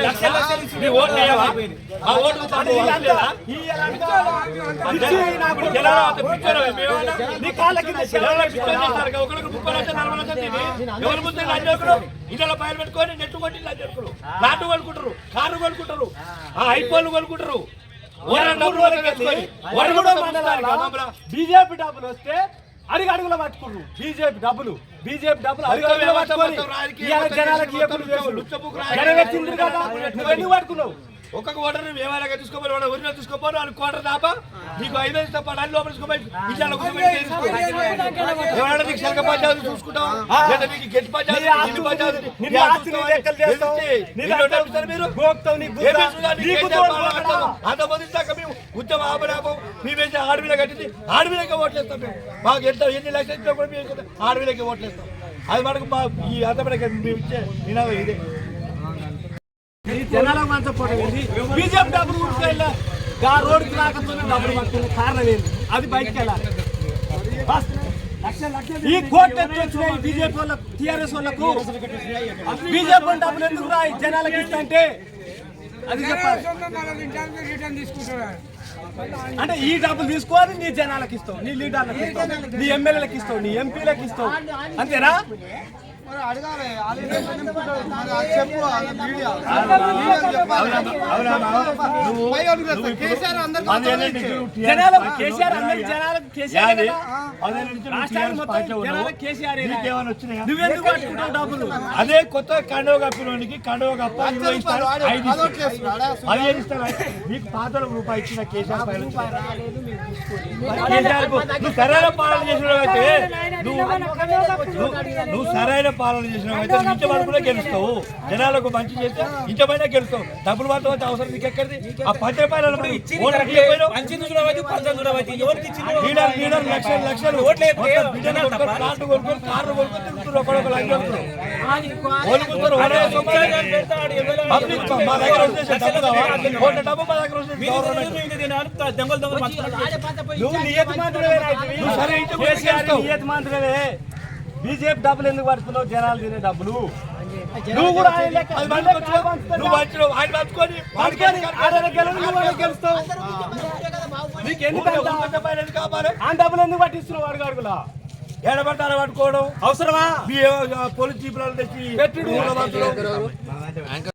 లక్షలు వేయవా? ఆ. ఒకరికి ముప్పై లక్షలు, నలభై లక్షలు తిని, ఎవరి ముందు లంచకులు ఇళ్ళ పైన పెట్టుకొని నెట్టు కొట్టి లంచకులు నాటు కొనుక్కుంటారు కారు కొనుక్కుంటారు ఆ ఐఫోన్లు కొనుక్కుంటారు. బీజేపీ డబ్బులు వస్తే అడిగి అడుగుల పట్టుకుర్రు. బీజేపీ డబ్బులు బీజేపీ డబ్బులు అడిగి అడుగుల పట్టుకొని జనాలకి ఎప్పుడు లుచ్చ- లుచ్చబుక్ రాజకీయ జనం ఎత్తిండ్రు కదా మొత్తం నువ్వు ఎందుకు పట్టుకున్నావు? ఒక్కొక్క ఓటర్ని మేమాలాగా తీసుకోపోయి వాడు ఒరిజినల్ తీసుకోపోరు వాళ్ళు కోటర్ దాపా నీకు ఐదు వేలు తప్ప అన్ని లోపల. ఎవరైనా నీకు శంఖ పంచాయతీ చూసుకుంటావా? లేదా నీకు వాళ్ళు. అంతమంది దాకా మేము ఉద్యమ ఆపలాపం మేమేసి ఆడవిలో కట్టింది. ఆడవిలకే ఓట్లేస్తాం మేము. మాకు ఎంత ఎన్ని లక్షలు కూడా మేము ఆడవిలకే ఓట్లేస్తాం. అది మనకు మా ఈ అంతమంది మేము ఇచ్చే నినాదం ఇదే. జనాలకు మంచి పోటీ బీజేపీ డబ్బులు ఉట్టుకెళ్ళా ఆ రోడ్డుకి రాకపోతే డబ్బులు పట్టుకునే కారణం ఏంది? అది బయటకు వెళ్ళాలి. ఈ కోర్టు ఎత్తి వచ్చినాయి? బీజేపీ వాళ్ళకు టీఆర్ఎస్ వాళ్ళకు? బీజేపీ డబ్బులు ఎందుకు రా జనాలకు ఇస్తంటే అది చెప్పాలి. అంటే ఈ డబ్బులు తీసుకోవాలి నీ జనాలకు ఇస్తావు నీ లీడర్లకు ఇస్తావు నీ ఎమ్మెల్యేలకు ఇస్తావు నీ ఎంపీలకు ఇస్తావు. అంతేనా? అది కొత్త కండవ కప్పినోనికి కండవ కప్ప? పదిహేను ఇస్తారు. నీకు పాతల రూపాయి ఇచ్చిన కేసీఆర్ పైన కేసీఆర్ పాలన చేసిన నువ్వు సరైన పాలన చేసిన ఇంటి వరకునే గెలుస్తావు. జనాలకు మంచి చేస్తే ఇంటమైనా గెలుస్తావు. డబ్బులు మాత్రం వచ్చే అవసరం నీకు ఎక్కడిది ఆ పంచ రూపాయలు లీడర్ లక్షలు లక్షలు. కొనుక్కొని, కార్లు కొనుక్కొని తిరుగుతున్నారు. పబ్లిక్ మా దగ్గర డబ్బు మా దగ్గర నువ్వు నియత మంత్రులే నువ్వు సరే ఇంటికి మంత్రులే బీజేపీ డబ్బులు ఎందుకు పడుతున్నావు జనాలు తినే డబ్బులు. నువ్వు కూడా ఆయన నువ్వు ఆయన పంచుకొని గెలుస్తావు. నీకు ఎందుకు ఆ డబ్బులు ఎందుకు పట్టిస్తున్నావు అడుగు అడుగులా? ఎడబడ్డారు పట్టుకోవడం అవసరమా? పోలీస్ జీపులను తెచ్చి పెట్టుడు.